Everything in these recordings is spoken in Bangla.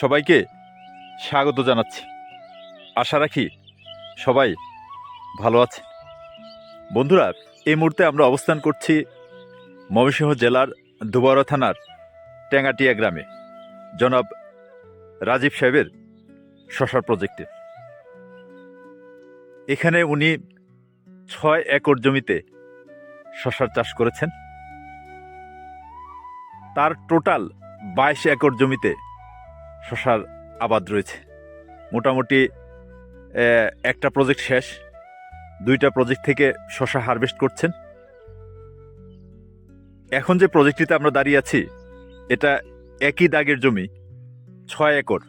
সবাইকে স্বাগত জানাচ্ছি। আশা রাখি সবাই ভালো আছে বন্ধুরা, এই মুহূর্তে আমরা অবস্থান করছি ময়মনসিংহ জেলার দুবারা থানার ট্যাঙ্গাটিয়া গ্রামে। জনাব রাজীব সাহেবের শশার প্রজেক্টে। এখানে উনি ছয় একর জমিতে শশার চাষ করেছেন। তার টোটাল বাইশ একর জমিতে শশার আবাদ রয়েছে। মোটামুটি একটা প্রজেক্ট শেষ। দুইটা প্রজেক্ট থেকে শশা হারভেস্ট করছেন। এখন যে প্রজেক্টটিতে আমরা দাঁড়িয়ে আছি, এটা একই দাগের জমি, ছয় একর,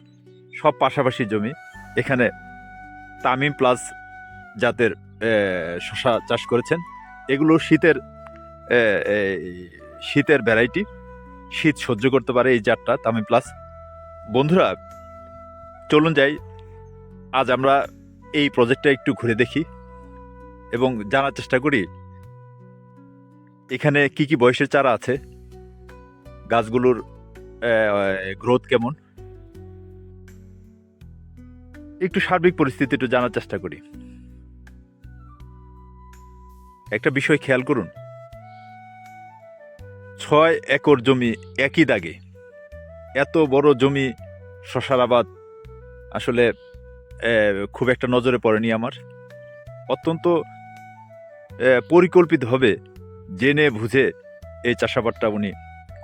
সব পাশাপাশি জমি। এখানে তামিম প্লাস জাতের শশা চাষ করেছেন। এগুলো শীতের শীতের ভ্যারাইটি শীত সহ্য করতে পারে এই জাতটা, তামিম প্লাস বন্ধুরা, চলুন যাই। আজ আমরা এই প্রজেক্টটা একটু ঘুরে দেখি এবং জানার চেষ্টা করি, এখানে কি কি বয়সের চারা আছে, গাছগুলোর গ্রোথ কেমন। একটু সার্বিক পরিস্থিতি একটু জানার চেষ্টা করি। একটা বিষয় খেয়াল করুন, ছয় একর জমি একই দাগে। এত বড় জমি শশার আবাদ আসলে খুব একটা নজরে পড়েনি আমার। অত্যন্ত পরিকল্পিতভাবে জেনে বুঝে এই চাষাবাদটা উনি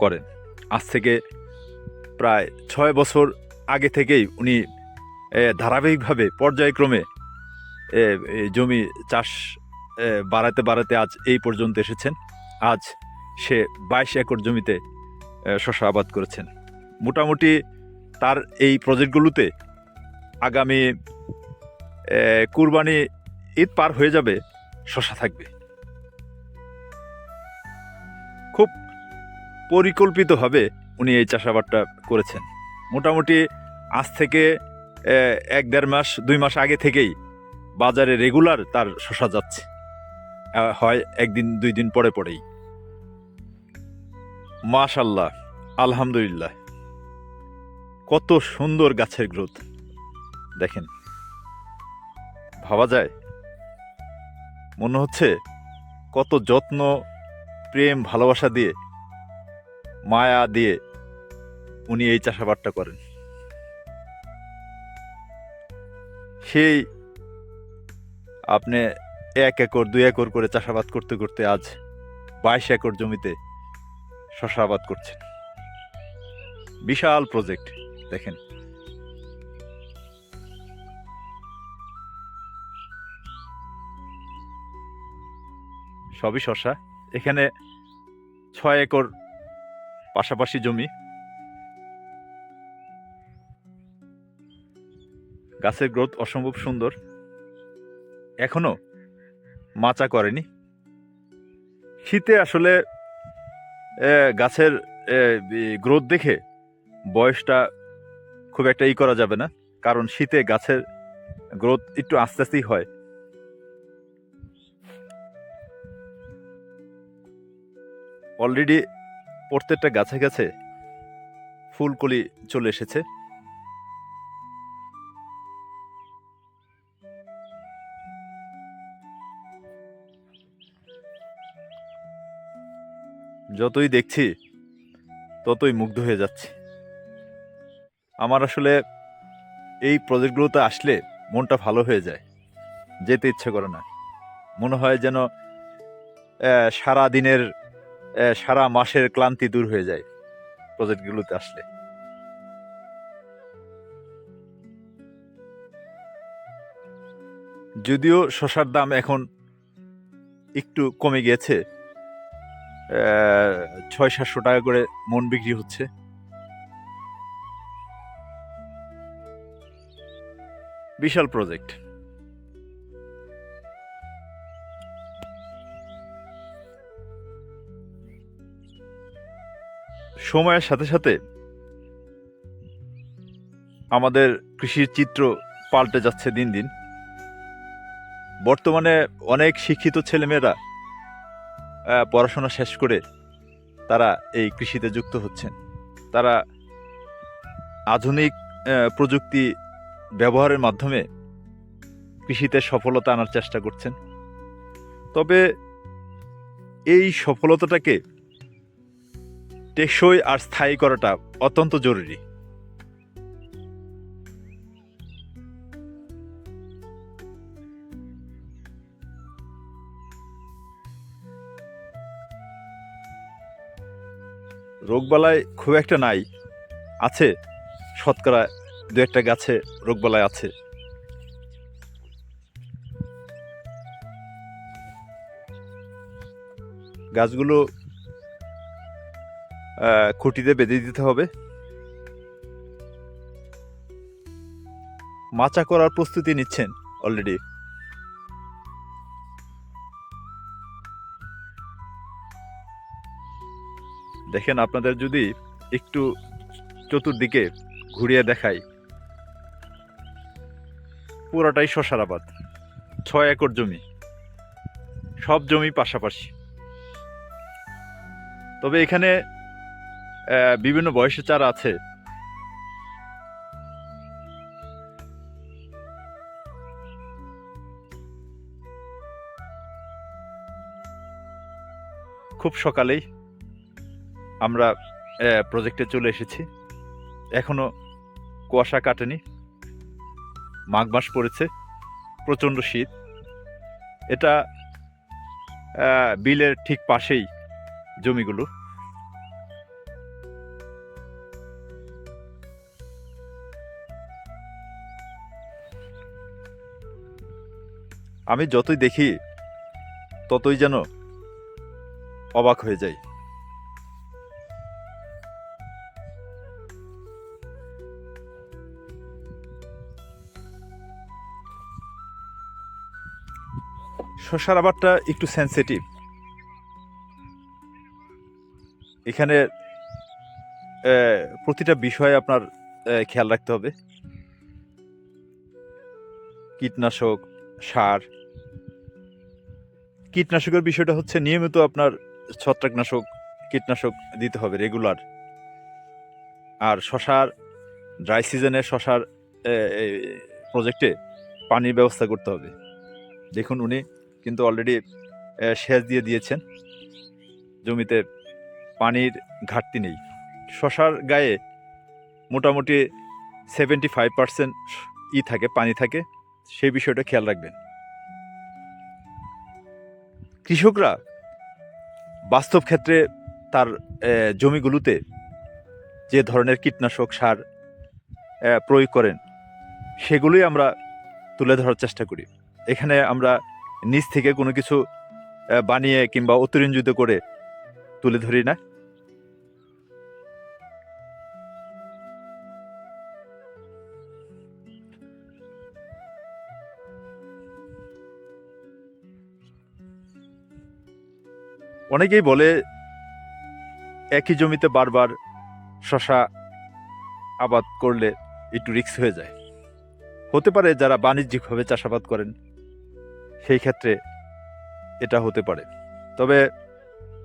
করেন। আজ থেকে প্রায় ছয় বছর আগে থেকেই উনি ধারাবাহিকভাবে পর্যায়ক্রমে জমি চাষ বাড়াতে বাড়াতে আজ এই পর্যন্ত এসেছেন। আজ সে বাইশ একর জমিতে শশা আবাদ করেছেন। মোটামুটি তার এই প্রজেক্টগুলোতে আগামী কুরবানি ঈদ পার হয়ে যাবে, শশা থাকবে। খুব পরিকল্পিতভাবে উনি এই চাষাবাদটা করেছেন। মোটামুটি আজ থেকে এক দেড় মাস, দুই মাস আগে থেকেই বাজারে রেগুলার তার শশা যাচ্ছে। হয় একদিন, দুই দিন পরে পরেই। মাশাল্লাহ, আলহামদুলিল্লাহ। কত সুন্দর গাছের গ্রোথ। দেখেন। ভাবা যায়? মনে হচ্ছে কত যত্ন, প্রেম, ভালোবাসা দিয়ে, মায়া দিয়ে উনি এই চাষাবাদটা করেন। সেই আপনি এক একর, দুই একর করে চাষাবাদ করতে করতে আজ বাইশ একর জমিতে শশা আবাদ করছেন। বিশাল প্রজেক্ট দেখেন। সবই শশা এখানে ছয় একর পাশাপাশি জমি। গাছের গ্রোথ অসম্ভব সুন্দর। এখনও মাচা করেনি। শীতে আসলে গাছের গ্রোথ দেখে বয়সটা খুব একটা ই করা যাবে না, কারণ শীতে গাছের গ্রোথ একটু আস্তে আস্তেই হয়। অলরেডি প্রত্যেকটা গাছে গাছে ফুলকলি চলে এসেছে। যতই দেখছি, ততই মুগ্ধ হয়ে যাচ্ছি। আমার আসলে এই প্রজেক্টগুলোতে আসলে মনটা ভালো হয়ে যায়, যেতে ইচ্ছে করে না। মনে হয় যেন সারা দিনের সারা মাসের ক্লান্তি দূর হয়ে যায় প্রজেক্টগুলোতে আসলে। যদিও শশার দাম এখন একটু কমে গিয়েছে ছয় সাতশো টাকা করে মন বিক্রি হচ্ছে। বিশাল প্রজেক্ট। সময়ের সাথে সাথে আমাদের কৃষির চিত্র পাল্টে যাচ্ছে দিন দিন। বর্তমানে অনেক শিক্ষিত ছেলেমেয়েরা পড়াশোনা শেষ করে তারা এই কৃষিতে যুক্ত হচ্ছেন। তারা আধুনিক প্রযুক্তি ব্যবহারের মাধ্যমে কৃষিতে সফলতা আনার চেষ্টা করছেন। তবে এই সফলতাটাকে টেকসই আর স্থায়ী করাটা অত্যন্ত জরুরি। রোগবালাই খুব একটা নাই, আছে শতকরা দু একটা গাছে রোগবালাই আছে। গাছগুলো খুঁটিতে বেঁধে দিতে হবে। মাচা করার প্রস্তুতি নিচ্ছেন অলরেডি দেখেন, আপনাদের যদি একটু চতুর্দিকে ঘুরিয়ে দেখাই পুরোটাই শশার আবাদ। ছয় একর জমি। সব জমি পাশাপাশি। তবে এখানে বিভিন্ন বয়সের চারা আছে, খুব সকালেই আমরা প্রজেক্টে চলে এসেছি। এখনও কুয়াশা কাটেনি। মাঘ মাস পড়েছে, প্রচণ্ড শীত। এটা বিলের ঠিক পাশেই জমিগুলো। আমি যতই দেখি, ততই যেন অবাক হয়ে যাই। শসার আবারটা একটু সেন্সিটিভ এখানে প্রতিটা বিষয়ে আপনার খেয়াল রাখতে হবে। কীটনাশক, সার। কীটনাশকের বিষয়টা হচ্ছে নিয়মিত আপনার ছত্রাকনাশক, কীটনাশক দিতে হবে রেগুলার আর শশার ড্রাই সিজনে শশার প্রজেক্টে পানির ব্যবস্থা করতে হবে। দেখুন উনি কিন্তু অলরেডি সেচ দিয়ে দিয়েছেন। জমিতে পানির ঘাটতি নেই। শশার গায়ে মোটামুটি সেভেন্টি ফাইভ পার্সেন্ট ই থাকে, পানি থাকে। সেই বিষয়টা খেয়াল রাখবেন। কৃষকরা বাস্তব ক্ষেত্রে তার জমিগুলোতে যে ধরনের কীটনাশক সার প্রয়োগ করেন, সেগুলোই আমরা তুলে ধরার চেষ্টা করি। এখানে আমরা নিজ থেকে কোনো কিছু বানিয়ে কিংবা অতিরঞ্জিত করে তুলে ধরি না? অনেকেই বলে, একই জমিতে বারবার শশা আবাদ করলে একটু রিস্ক হয়ে যায়। হতে পারে যারা বাণিজ্যিকভাবে চাষাবাদ করেন। সেই ক্ষেত্রে এটা হতে পারে। তবে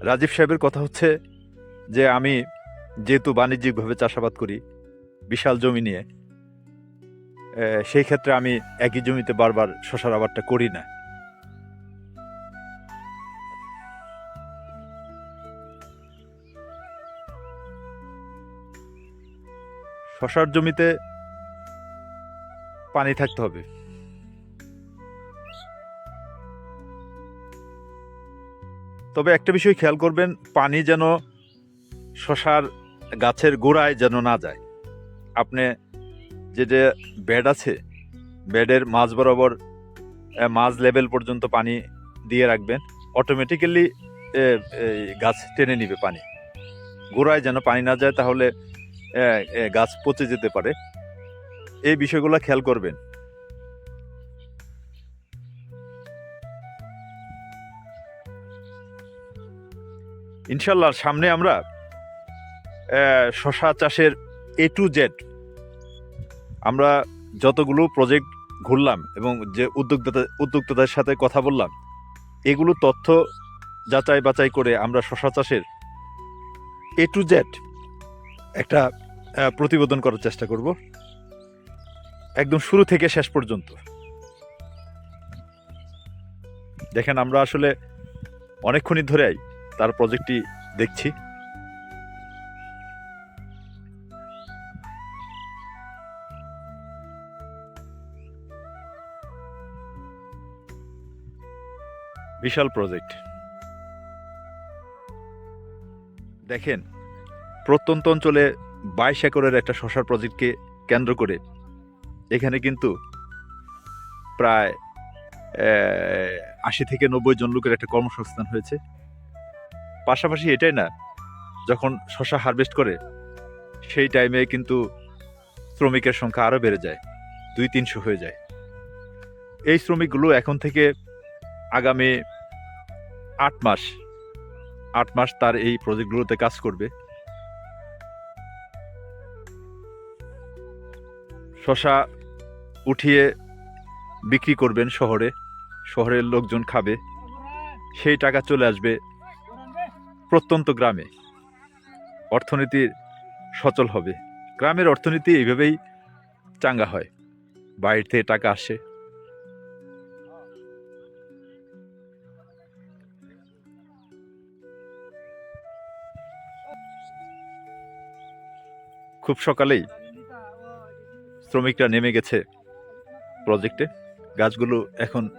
রাজীব সাহেবের কথা হচ্ছে যে, আমি যেহেতু বাণিজ্যিকভাবে চাষাবাদ করি, বিশাল জমি নিয়ে সেই ক্ষেত্রে আমি একই জমিতে বারবার শশার আবাদটা করি না। শশার জমিতে পানি থাকতে হবে। তবে একটা বিষয় খেয়াল করবেন, পানি যেন শশার গাছের গোড়ায় যেন না যায়। আপনি যেটা বেড আছে, বেডের মাঝ বরাবর মাঝ লেভেল পর্যন্ত পানি দিয়ে রাখবেন। অটোমেটিক্যালি গাছ টেনে নিবে পানি। গোড়ায় যেন পানি না যায় তাহলে গাছ পচে যেতে পারে। এই বিষয়গুলো খেয়াল করবেন। ইনশাল্লাহ সামনে আমরা শশা চাষের এ টু জেড আমরা যতগুলো প্রজেক্ট ঘুরলাম এবং যে উদ্যোক্তা উদ্যোক্তাদের সাথে কথা বললাম, এগুলো তথ্য যাচাই বাছাই করে আমরা শশা চাষের এ টু জেড একটা প্রতিবেদন করার চেষ্টা করব। একদম শুরু থেকে শেষ পর্যন্ত। দেখেন আমরা আসলে অনেকক্ষণই ধরেই তার প্রজেক্টটি দেখছি। বিশাল প্রজেক্ট দেখেন, প্রত্যন্ত অঞ্চলে বাইশ একরের একটা শশার প্রজেক্টকে কেন্দ্র করে এখানে কিন্তু প্রায় আশি থেকে নব্বই জন লোকের একটা কর্মসংস্থান হয়েছে। পাশাপাশি এটাই না, যখন শশা হারভেস্ট করে, সেই টাইমে কিন্তু শ্রমিকের সংখ্যা আরও বেড়ে যায়, দুই তিনশো হয়ে যায়। এই শ্রমিকগুলো এখন থেকে আগামী আট মাস আট মাস তার এই প্রজেক্টগুলোতে কাজ করবে। শশা উঠিয়ে বিক্রি করবেন শহরে, শহরের লোকজন খাবে, সেই টাকা চলে আসবে প্রত্যন্ত গ্রামে। অর্থনীতির সচল হবে। গ্রামের অর্থনীতি এইভাবেই চাঙ্গা হয়। বাইরে থেকে টাকা আসে। খুব সকালেই শ্রমিকরা নেমে গেছে প্রজেক্টে। গাছগুলো এখন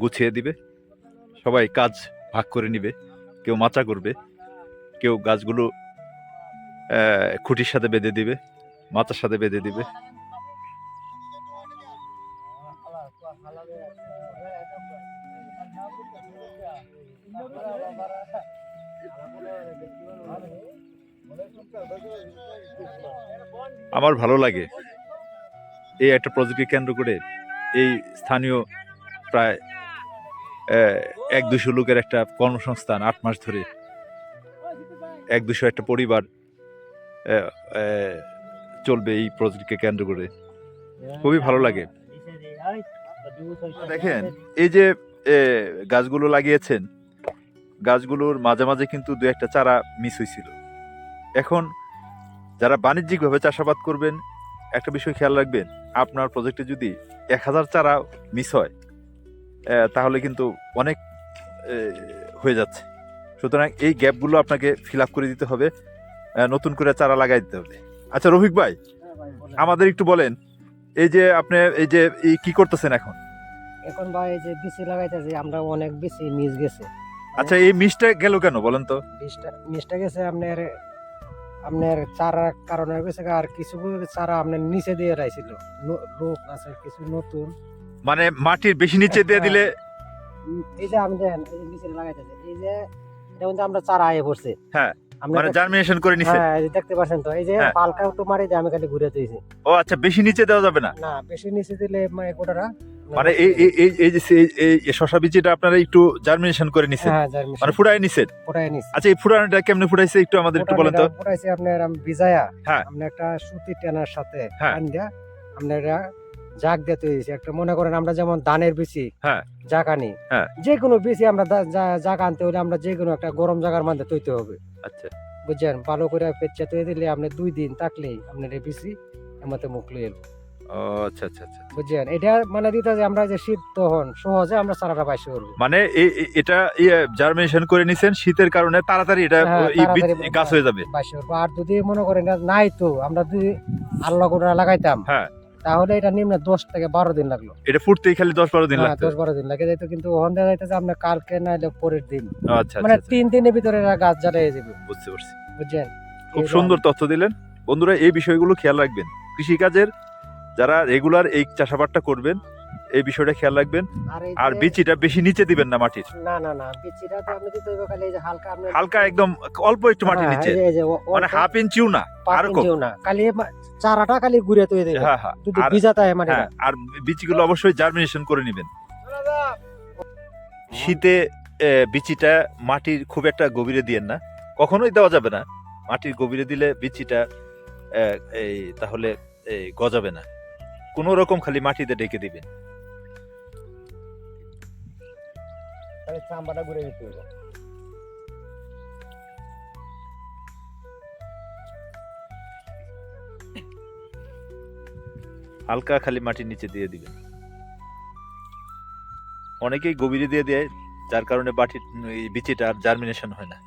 গুছিয়ে দিবে। সবাই কাজ ভাগ করে নিবে। কেউ মাচা করবে, কেউ গাছগুলো খুঁটির সাথে বেঁধে দিবে, মাচার সাথে বেঁধে দিবে। আমার ভালো লাগে এই একটা প্রজেক্টকে কেন্দ্র করে এই স্থানীয় প্রায় এক দুশো লোকের একটা কর্মসংস্থান আট মাস ধরে। এক দুশো একটা পরিবার চলবে এই প্রজেক্টকে কেন্দ্র করে। খুবই ভালো লাগে। দেখেন, এই যে গাছগুলো লাগিয়েছেন, গাছগুলোর মাঝে মাঝে কিন্তু দু একটা চারা মিস হয়েছিল এখন যারা বাণিজ্যিকভাবে চাষাবাদ করবেন, একটা বিষয় খেয়াল রাখবেন, আপনার প্রজেক্টে যদি এক হাজার চারা মিস হয় তাহলে কিন্তু অনেক হয়ে যাচ্ছে। সুতরাং এই গ্যাপগুলো আপনাকে ফিল আপ করে দিতে হবে নতুন করে চারা লাগাই দিতে হবে। আচ্ছা রফিক ভাই আমাদের একটু বলেন এই যে আপনি এই যে এই কি করতেছেন এখন? এখন ভাই এই যে বিচি লাগাইতেছি আমরা অনেক বিচি মিস গেছে। আচ্ছা এই মিসটা গেল কেন বলেন তো? বীজটা মিসটা গেছে আপনার আপনার চারার কারণে গেছে আর কিছু চারা আপনার নিচে দিয়ে রাইছিল। লোক আছে কিছু নতুন। মানে মাটির বেশি নিচে দিয়ে দিলে এই যে আমি দেখেন এই যে নিচে লাগাইতেছি এই যে এটা কিন্তু আমরা চারা আয়ে পড়ছে। হ্যাঁ, আমরা মানে জার্মিনেশন করে নিছে। হ্যাঁ দেখতে পাচ্ছেন তো এই যে হ্যাঁ। পালকা একটু মারি যে আমি খালি ঘুরে তুইছি ও আচ্ছা বেশি নিচে দেওয়া যাবে না? না বেশি নিচে দিলে মানে গোটারা মানে এই এই এই যে এই শশা বীজটা আপনারা একটু জার্মিনেশন করে নিছেন। হ্যাঁ মানে ফুটাই নিছেন? ফোটাই নিছি। আচ্ছা এই ফুটানোটা কেমনে ফুটাইছে একটু আমাদের একটু বলেন তো। ফোটাইছি আপনার আমি ভিজায়া। হ্যাঁ। আপনি একটা সুতি টেনার সাথে হ্যাঁ। আপনার জাগ দিয়ে তৈরি হয়েছে। একটা মনে করেন আমরা যেমন ধানের বিচি হ্যাঁ। জাগ আনি হ্যাঁ। যে কোনো বিচি আমরা জাগ আনতে হলে আমরা যে কোনো একটা গরম জায়গার মধ্যে তৈতে হবে আচ্ছা বুঝছেন ভালো করে পেঁচা তৈরি দিলে আপনি দুই দিন থাকলেই আপনার এই বিচি এমতে মুখ লইয়ে এলো। আচ্ছা আচ্ছা আচ্ছা বুঝছেন এটা মানে দিতে যে আমরা যে শীত তখন সহজে আমরা চারাটা পাইতে পারব মানে এটা জার্মিনেশন করে নিছেন শীতের কারণে তাড়াতাড়ি এটা হ্যাঁ, গাছ হয়ে যাবে আর যদি মনে করেন নাই তো আমরা যদি আল্লাহ করে লাগাইতাম হ্যাঁ। তাহলে এটা নিম্ন দশ থেকে বারো দিন লাগল। এটা ফুটতেই খালি দশ বারো দিন হ্যাঁ, লাগতো দশ বারো দিন লাগে যাইতো কিন্তু ওখান থেকে যাইতেছে আপনার কালকে নাইলে পরের দিন। আচ্ছা মানে আচ্ছা আচ্ছা, তিন দিনের ভিতরে এরা গাছ জ্বালিয়ে যাবে বুঝতে পারছি। বুঝছেন? খুব সুন্দর তথ্য দিলেন। বন্ধুরা এই বিষয়গুলো খেয়াল রাখবেন। কৃষিকাজের যারা রেগুলার এই চাষাবাদটা করবেন এই বিষয়টা খেয়াল রাখবেন। আর বিচিটা বেশি নিচে দিবেন না মাটির। না না না বিচিটা তো আপনি দিতে হবে খালি এই যে হালকা আপনার হালকা একদম অল্প একটু মাটির হ্যাঁ, নিচে। মানে হাফ ইঞ্চিও না আরও কম। না। খালি চারাটা খালি ঘুরে তৈরি হ্যাঁ হ্যাঁ আর- ভিজাতে মানে আর বীজগুলো অবশ্যই জার্মিনেশন করে নেবেন। শীতে বিচিটা মাটির খুব একটা গভীরে দিয়েন না। কখনোই দেওয়া যাবে না। মাটির গভীরে দিলে বিচিটা এই তাহলে এই গজাবে না। কোনো রকম খালি মাটিতে ডেকে দিবেন। চাম্বাটা ঘুরে দিতে হবে। হালকা খালি মাটির নিচে দিয়ে দিবেন অনেকেই গভীরে দিয়ে দেয়, যার কারণে বাটির বিচিটা আর জার্মিনেশন হয় না।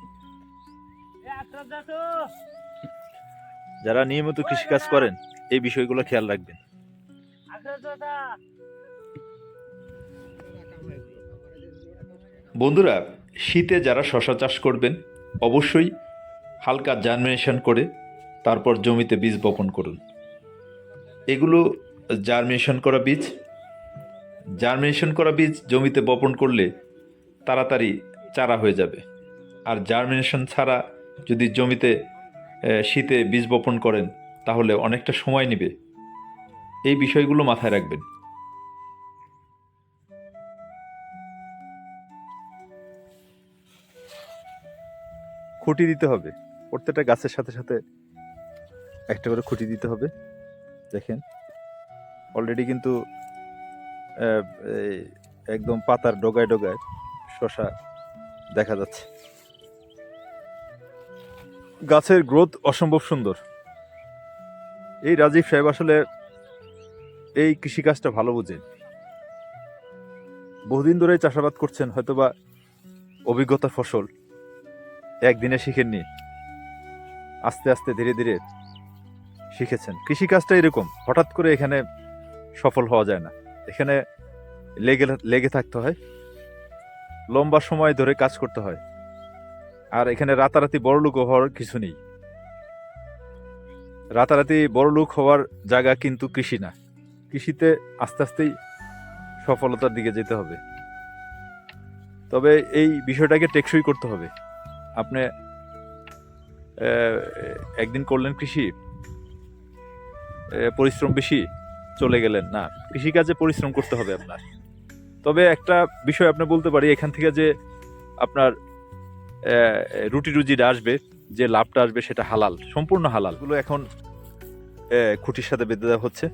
যারা নিয়মিত কৃষিকাজ করেন, এই বিষয়গুলো খেয়াল রাখবেন। বন্ধুরা, শীতে যারা শশা চাষ করবেন, অবশ্যই হালকা জার্মিনেশন করে তারপর জমিতে বীজ বপন করুন। এগুলো জার্মিনেশন করা বীজ। জার্মিনেশন করা বীজ জমিতে বপন করলে তাড়াতাড়ি চারা হয়ে যাবে। আর জার্মিনেশন ছাড়া যদি জমিতে শীতে বীজ বপন করেন, তাহলে অনেকটা সময় নেবে। এই বিষয়গুলো মাথায় রাখবেন। খুঁটি দিতে হবে। প্রত্যেকটা গাছের সাথে সাথে একটা করে খুঁটি দিতে হবে। দেখেন। অলরেডি কিন্তু একদম পাতার ডোগায় ডোগায় শশা দেখা যাচ্ছে। গাছের গ্রোথ অসম্ভব সুন্দর। এই রাজীব সাহেব আসলে এই কৃষিকাজটা ভালো বোঝেন। বহুদিন ধরে চাষাবাদ করছেন, হয়তোবা অভিজ্ঞতার ফসল একদিনে শিখেননি। আস্তে আস্তে ধীরে ধীরে শিখেছেন। কৃষিকাজটা এরকম, হঠাৎ করে এখানে সফল হওয়া যায় না। এখানে লেগে লেগে থাকতে হয়। লম্বা সময় ধরে কাজ করতে হয়। আর এখানে রাতারাতি বড়লোক হওয়ার কিছু নেই। রাতারাতি বড়লোক হওয়ার জায়গা কিন্তু কৃষি না। কৃষিতে আস্তে আস্তেই সফলতার দিকে যেতে হবে। তবে এই বিষয়টাকে টেকসই করতে হবে। আপনি একদিন করলেন কৃষি পরিশ্রম বেশি চলে গেলেন, না। কৃষিকাজে পরিশ্রম করতে হবে আপনার। তবে একটা বিষয় আপনি বলতে পারি, এখান থেকে যে আপনার রুটি রুজিটা আসবে, যে লাভটা আসবে সেটা হালাল, সম্পূর্ণ হালাল। গুলো এখন খুঁটির সাথে বেঁধে দেওয়া হচ্ছে।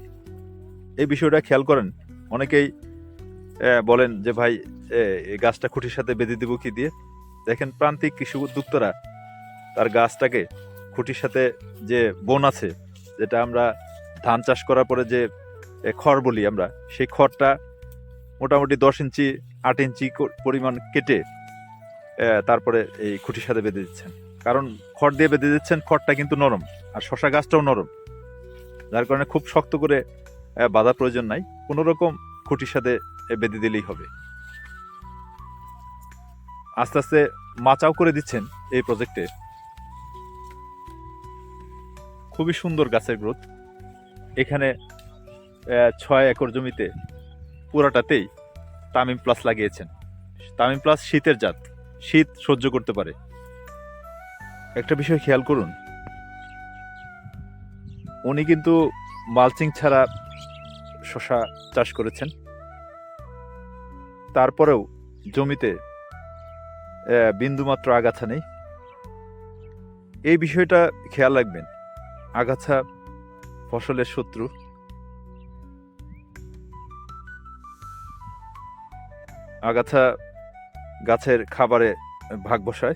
এই বিষয়টা খেয়াল করেন, অনেকেই বলেন যে, ভাই গাছটা খুঁটির সাথে বেঁধে দিব কি দিয়ে? দেখেন, প্রান্তিক কৃষি উদ্যোক্তারা তার গাছটাকে খুঁটির সাথে যে বন আছে, যেটা আমরা ধান চাষ করার পরে যে খড় বলি আমরা সেই খড়টা মোটামুটি দশ ইঞ্চি আট ইঞ্চি পরিমাণ কেটে তারপরে এই খুঁটির সাথে বেঁধে দিচ্ছেন। কারণ খড় দিয়ে বেঁধে দিচ্ছেন খড়টা কিন্তু নরম আর শশা গাছটাও নরম। যার কারণে খুব শক্ত করে এ, বাঁধার প্রয়োজন নাই কোনো রকম খুঁটির সাথে বেঁধে দিলেই হবে। আস্তে আস্তে মাচাও করে দিচ্ছেন এই প্রজেক্টে। খুবই সুন্দর গাছের গ্রোথ। এখানে ছয় একর জমিতে পুরাটাতেই তামিম প্লাস লাগিয়েছেন। তামিম প্লাস শীতের জাত। শীত সহ্য করতে পারে। একটা বিষয় খেয়াল করুন। উনি কিন্তু মালচিং ছাড়া শশা চাষ করেছেন। তারপরেও জমিতে বিন্দুমাত্র আগাছা নেই। এই বিষয়টা খেয়াল রাখবেন। আগাছা ফসলের শত্রু। আগাছা গাছের খাবারে ভাগ বসায়।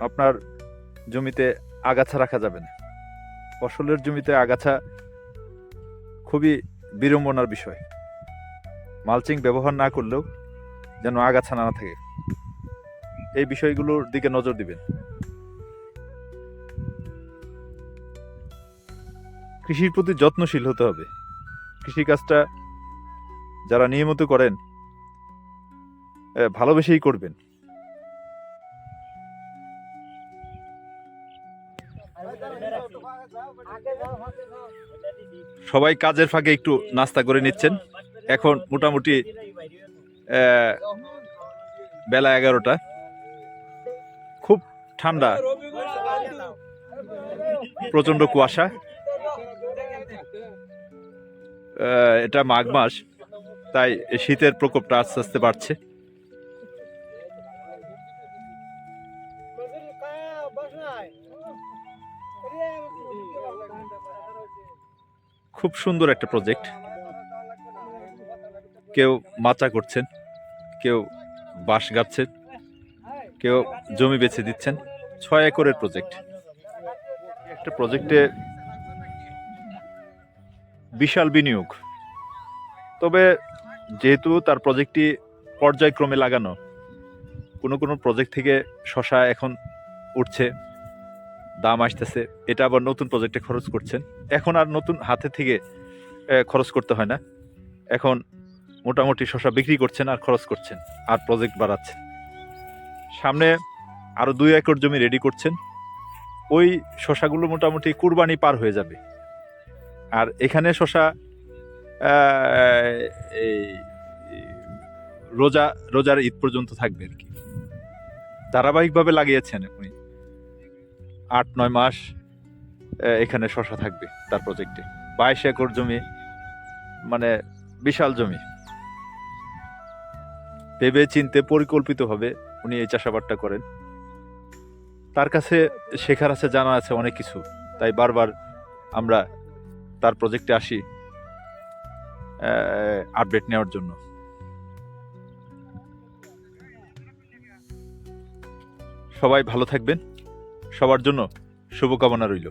আপনার জমিতে আগাছা রাখা যাবে না। ফসলের জমিতে আগাছা খুবই বিড়ম্বনার বিষয়। মালচিং ব্যবহার না করলেও যেন আগাছা না থাকে। এই বিষয়গুলোর দিকে নজর দিবেন। কৃষির প্রতি যত্নশীল হতে হবে। কৃষিকাজটা যারা নিয়মিত করেন ভালোবেসেই করবেন। সবাই কাজের ফাঁকে একটু নাস্তা করে নিচ্ছেন। এখন মোটামুটি বেলা এগারোটা। খুব ঠান্ডা প্রচণ্ড কুয়াশা। এটা মাঘ মাস, তাই শীতের প্রকোপটা আস্তে আস্তে বাড়ছে। খুব সুন্দর একটা প্রজেক্ট কেউ মাচা করছেন, কেউ বাঁশ গাচ্ছেন কেউ জমি বেছে দিচ্ছেন। ছয় একরের প্রজেক্ট একটা প্রজেক্টে বিশাল বিনিয়োগ। তবে যেহেতু তার প্রজেক্টটি পর্যায়ক্রমে লাগানো, কোনো কোনো প্রজেক্ট থেকে শশা এখন উঠছে, দাম আসতেছে, এটা আবার নতুন প্রজেক্টে খরচ করছেন। এখন আর নতুন হাতে থেকে খরচ করতে হয় না। এখন মোটামুটি শশা বিক্রি করছেন আর খরচ করছেন, আর প্রজেক্ট বাড়াচ্ছেন। সামনে আরও দুই একর জমি রেডি করছেন। ওই শশাগুলো মোটামুটি কুরবানি পার হয়ে যাবে। আর এখানে শশা এই, রোজা, রোজার ঈদ পর্যন্ত থাকবে আর কি। ধারাবাহিকভাবে লাগিয়েছেন উনি আট, নয় মাস এখানে শশা থাকবে তার প্রজেক্টে বাইশ একর জমি মানে বিশাল জমি। ভেবে চিনতে পরিকল্পিতভাবে উনি এই চাষাবাদটা করেন। তার কাছে শেখার আছে, জানা আছে অনেক কিছু। তাই বারবার আমরা তার প্রজেক্টে আসি আপডেট নেওয়ার জন্য। সবাই ভালো থাকবেন। সবার জন্য শুভকামনা রইল।